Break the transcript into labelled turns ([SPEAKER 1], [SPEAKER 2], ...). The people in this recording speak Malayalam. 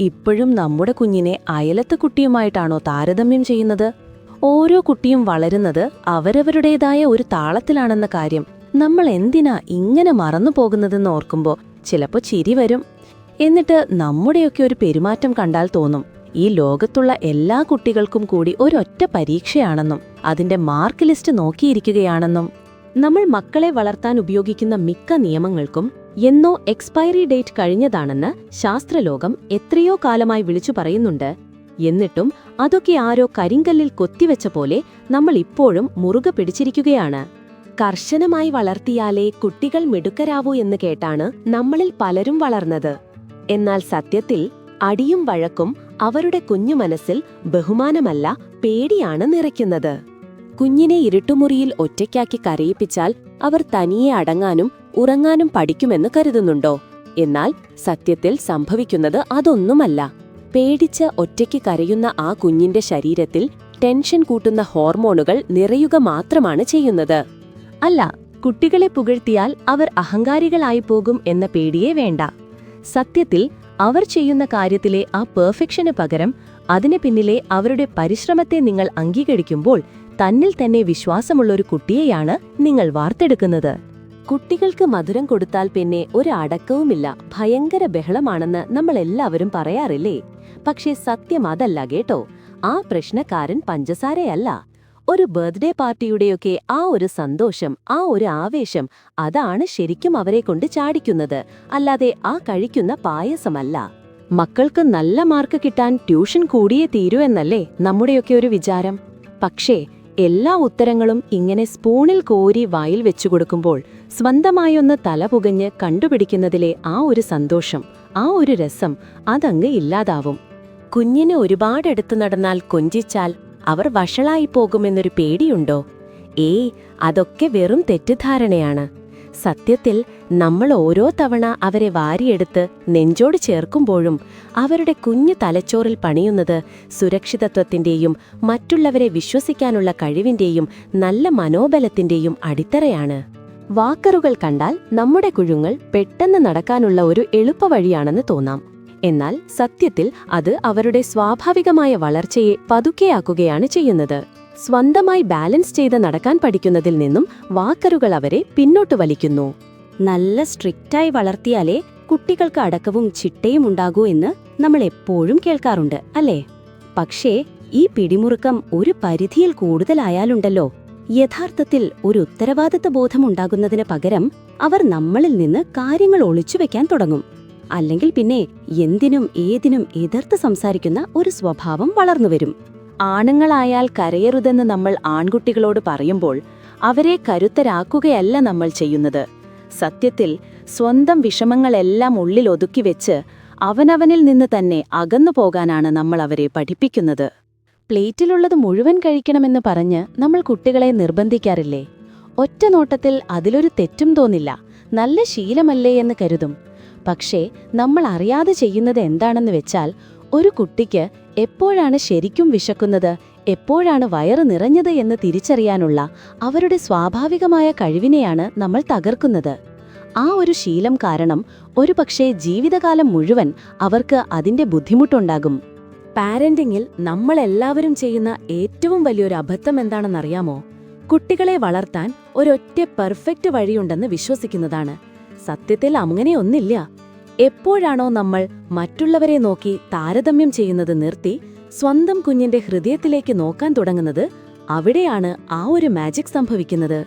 [SPEAKER 1] ഇപ്പോഴും നമ്മുടെ കുഞ്ഞിനെ അയലത്തെ കുട്ടിയുമായിട്ടാണോ താരതമ്യം ചെയ്യുന്നത്? ഓരോ കുട്ടിയും വളരുന്നത് അവരവരുടേതായ ഒരു താളത്തിലാണെന്ന കാര്യം നമ്മൾ എന്തിനാ ഇങ്ങനെ മറന്നു പോകുന്നതെന്ന് ഓർക്കുമ്പോൾ ചിലപ്പോൾ ചിരി വരും. എന്നിട്ട് നമ്മുടെയൊക്കെ ഒരു പെരുമാറ്റം കണ്ടാൽ തോന്നും ഈ ലോകത്തുള്ള എല്ലാ കുട്ടികൾക്കും കൂടി ഒരൊറ്റ പരീക്ഷയാണെന്നും അതിന്റെ മാർക്ക് ലിസ്റ്റ് നോക്കിയിരിക്കുകയാണെന്നും. നമ്മൾ മക്കളെ വളർത്താൻ ഉപയോഗിക്കുന്ന മിക്ക നിയമങ്ങൾക്കും എന്നോ എക്സ്പയറി ഡേറ്റ് കഴിഞ്ഞതാണെന്ന് ശാസ്ത്രലോകം എത്രയോ കാലമായി വിളിച്ചു പറയുന്നുണ്ട്. എന്നിട്ടും അതൊക്കെ ആരോ കരിങ്കല്ലിൽ കൊത്തിവെച്ച പോലെ നമ്മൾ ഇപ്പോഴും മുറുകെ പിടിച്ചിരിക്കുകയാണ്. കർശനമായി വളർത്തിയാലേ കുട്ടികൾ മിടുക്കരാവൂ എന്ന് കേട്ടാണ് നമ്മളിൽ പലരും വളർന്നത്. എന്നാൽ സത്യത്തിൽ അടിയും വഴക്കും അവരുടെ കുഞ്ഞു മനസ്സിൽ ബഹുമാനമല്ല പേടിയാണ് നിറയ്ക്കുന്നത്. കുഞ്ഞിനെ ഇരുട്ടുമുറിയിൽ ഒറ്റയ്ക്കാക്കി കരയിപ്പിച്ചാൽ അവർ തനിയെ അടങ്ങാനും ഉറങ്ങാനും പഠിക്കുമെന്ന് കരുതുന്നുണ്ടോ? എന്നാൽ സത്യത്തിൽ സംഭവിക്കുന്നത് അതൊന്നുമല്ല. പേടിച്ച് ഒറ്റയ്ക്ക് കരയുന്ന ആ കുഞ്ഞിന്റെ ശരീരത്തിൽ ടെൻഷൻ കൂട്ടുന്ന ഹോർമോണുകൾ നിറയുക മാത്രമാണ് ചെയ്യുന്നത്. അല്ല കുട്ടികളെ പുകഴ്ത്തിയാൽ അവർ അഹങ്കാരികളായി പോകും എന്ന പേടിയേ വേണ്ട. സത്യത്തിൽ അവർ ചെയ്യുന്ന കാര്യത്തിലെ ആ പെർഫെക്ഷന് പകരം അതിന് പിന്നിലെ അവരുടെ പരിശ്രമത്തെ നിങ്ങൾ അംഗീകരിക്കുമ്പോൾ തന്നിൽ തന്നെ വിശ്വാസമുള്ളൊരു കുട്ടിയെയാണ് നിങ്ങൾ വാർത്തെടുക്കുന്നത്. കുട്ടികൾക്ക് മധുരം കൊടുത്താൽ പിന്നെ ഒരു അടക്കവുമില്ല ഭയങ്കര ബഹളമാണെന്ന് നമ്മൾ എല്ലാവരും പറയാറില്ലേ? പക്ഷേ സത്യം അതല്ല കേട്ടോ. ആ പ്രശ്നക്കാരൻ പഞ്ചസാരയല്ല. ഒരു ബർത്ത്ഡേ പാർട്ടിയുടെയൊക്കെ ആ ഒരു സന്തോഷം ആ ഒരു ആവേശം അതാണ് ശരിക്കും അവരെ കൊണ്ട് ചാടിക്കുന്നത്. അല്ലാതെ ആ കഴിക്കുന്ന പായസമല്ല. മക്കൾക്ക് നല്ല മാർക്ക് കിട്ടാൻ ട്യൂഷൻ കൂടിയേ തീരൂ എന്നല്ലേ നമ്മുടെയൊക്കെ ഒരു വിചാരം? പക്ഷേ എല്ലാ ഉത്തരങ്ങളും ഇങ്ങനെ സ്പൂണിൽ കോരി വായിൽ വെച്ചു കൊടുക്കുമ്പോൾ സ്വന്തമായൊന്ന് തല പുകഞ്ഞ് കണ്ടുപിടിക്കുന്നതിലെ ആ ഒരു സന്തോഷം ആ ഒരു രസം അതങ്ങ് ഇല്ലാതാവും. കുഞ്ഞിന് ഒരുപാടെടുത്തു നടന്നാൽ കൊഞ്ചിച്ചാൽ അവർ വഷളായി പോകുമെന്നൊരു പേടിയുണ്ടോ? ഏയ് അതൊക്കെ വെറും തെറ്റിദ്ധാരണയാണ്. സത്യത്തിൽ നമ്മൾ ഓരോ തവണ അവരെ വാരിയെടുത്ത് നെഞ്ചോട് ചേർക്കുമ്പോഴും അവരുടെ കുഞ്ഞു തലച്ചോറിൽ പണിയുന്നത് സുരക്ഷിതത്വത്തിന്റെയും മറ്റുള്ളവരെ വിശ്വസിക്കാനുള്ള കഴിവിന്റെയും നല്ല മനോബലത്തിന്റെയും അടിത്തറയാണ്. വാക്കറുകൾ കണ്ടാൽ നമ്മുടെ കുഴുങ്ങൾ പെട്ടെന്ന് നടക്കാനുള്ള ഒരു എളുപ്പവഴിയാണെന്ന് തോന്നാം. എന്നാൽ സത്യത്തിൽ അത് അവരുടെ സ്വാഭാവികമായ വളർച്ചയെ പതുക്കെയാക്കുകയാണ് ചെയ്യുന്നത്. സ്വന്തമായി ബാലൻസ് ചെയ്ത് നടക്കാൻ പഠിക്കുന്നതിൽ നിന്നും വാക്കറുകൾ അവരെ പിന്നോട്ട് വലിക്കുന്നു. നല്ല സ്ട്രിക്റ്റായി വളർത്തിയാലേ കുട്ടികൾക്ക് അടക്കവും ചിട്ടയും ഉണ്ടാകൂ എന്ന് നമ്മൾ എപ്പോഴും കേൾക്കാറുണ്ട് അല്ലേ? പക്ഷേ ഈ പിടിമുറുക്കം ഒരു പരിധിയിൽ കൂടുതലായാലുണ്ടല്ലോ. യഥാർത്ഥത്തിൽ ഒരു ഉത്തരവാദിത്ത ബോധമുണ്ടാകുന്നതിന് പകരം അവർ നമ്മളിൽ നിന്ന് കാര്യങ്ങൾ ഒളിച്ചുവെക്കാൻ തുടങ്ങും. അല്ലെങ്കിൽ പിന്നെ എന്തിനും ഏതിനും എതിർത്ത് സംസാരിക്കുന്ന ഒരു സ്വഭാവം വളർന്നുവരും ആണുങ്ങളായാൽ കരയരുതെന്ന് നമ്മൾ ആൺകുട്ടികളോട് പറയുമ്പോൾ അവരെ കരുത്തരാക്കുകയല്ല നമ്മൾ ചെയ്യുന്നത്. സത്യത്തിൽ സ്വന്തം വിഷമങ്ങളെല്ലാം ഉള്ളിൽ ഒതുക്കി വെച്ച് അവനവനിൽ നിന്ന് തന്നെ അകന്നു പോകാനാണ് നമ്മൾ അവരെ പഠിപ്പിക്കുന്നത്. പ്ലേറ്റിലുള്ളത് മുഴുവൻ കഴിക്കണമെന്ന് പറഞ്ഞ് നമ്മൾ കുട്ടികളെ നിർബന്ധിക്കാറില്ലേ? ഒറ്റ നോട്ടത്തിൽ അതിലൊരു തെറ്റും തോന്നില്ല. നല്ല ശീലമല്ലേ എന്ന് കരുതും. പക്ഷേ നമ്മൾ അറിയാതെ ചെയ്യുന്നത് എന്താണെന്ന് വെച്ചാൽ ഒരു കുട്ടിക്ക് എപ്പോഴാണ് ശരിക്കും വിശക്കുന്നത് എപ്പോഴാണ് വയറ് നിറഞ്ഞത് എന്ന് തിരിച്ചറിയാനുള്ള അവരുടെ സ്വാഭാവികമായ കഴിവിനെയാണ് നമ്മൾ തകർക്കുന്നത്. ആ ഒരു ശീലം കാരണം ഒരുപക്ഷേ ജീവിതകാലം മുഴുവൻ അവർക്ക് അതിന്റെ ബുദ്ധിമുട്ടുണ്ടാകും. പാരന്റിങ്ങിൽ നമ്മളെല്ലാവരും ചെയ്യുന്ന ഏറ്റവും വലിയൊരു അബദ്ധം എന്താണെന്നറിയാമോ? കുട്ടികളെ വളർത്താൻ ഒരൊറ്റ പെർഫെക്റ്റ് വഴിയുണ്ടെന്ന് വിശ്വസിക്കുന്നതാണ്. സത്യത്തിൽ അങ്ങനെയൊന്നില്ല എപ്പോഴാണോ നമ്മൾ മറ്റുള്ളവരെ നോക്കി താരതമ്യം ചെയ്യുന്നത് നിർത്തി സ്വന്തം കുഞ്ഞിന്റെ ഹൃദയത്തിലേക്ക് നോക്കാൻ തുടങ്ങുന്നത് അവിടെയാണ് ആ ഒരു മാജിക് സംഭവിക്കുന്നത്.